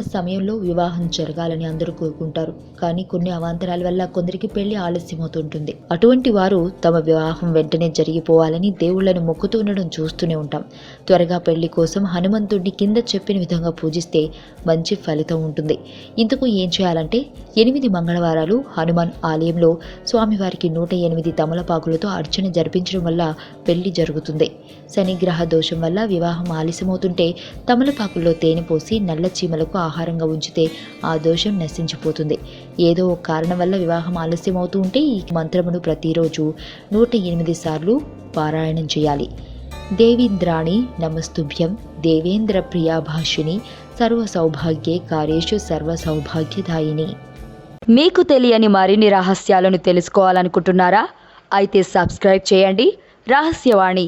సమయంలో వివాహం జరగాలని అందరూ కోరుకుంటారు. కానీ కొన్ని అవాంతరాల వల్ల కొందరికి పెళ్ళి ఆలస్యమవుతుంటుంది. అటువంటి వారు తమ వివాహం వెంటనే జరిగిపోవాలని దేవుళ్ళను మొక్కుతూ ఉండడం చూస్తూనే ఉంటాం. త్వరగా పెళ్ళి కోసం హనుమంతుడిని కింద చెప్పిన విధంగా పూజిస్తే మంచి ఫలితం ఉంటుంది. ఇంతకు ఏం చేయాలంటే ఎనిమిది మంగళవారాలు హనుమాన్ ఆలయంలో స్వామివారికి నూట ఎనిమిది తమలపాకులతో అర్చన జరిపించడం వల్ల పెళ్ళి జరుగుతుంది. శనిగ్రహ దోషం వల్ల వివాహం ఆలస్యమవుతుంటే తమలపాకుల్లో తేనె పోసి నల్ల చీమలకు ఆహారంగా ఉంచితే ఆ దోషం నశించిపోతుంది. ఏదో ఒక కారణం వల్ల వివాహం ఆలస్యం అవుతూ ఉంటే ఈ మంత్రమును ప్రతిరోజు నూట ఎనిమిది సార్లు పారాయణం చేయాలి. దేవీంద్రాణి నమస్తుభ్యం. దేవేంద్ర ప్రియాభాషిణి. సర్వ సౌభాగ్యే కార్యేషు సర్వ సౌభాగ్యదాయిని మీకు తెలియని మరిన్ని రహస్యాలను తెలుసుకోవాలనుకుంటున్నారా? అయితే సబ్స్క్రైబ్ చేయండి. రహస్యవాణి.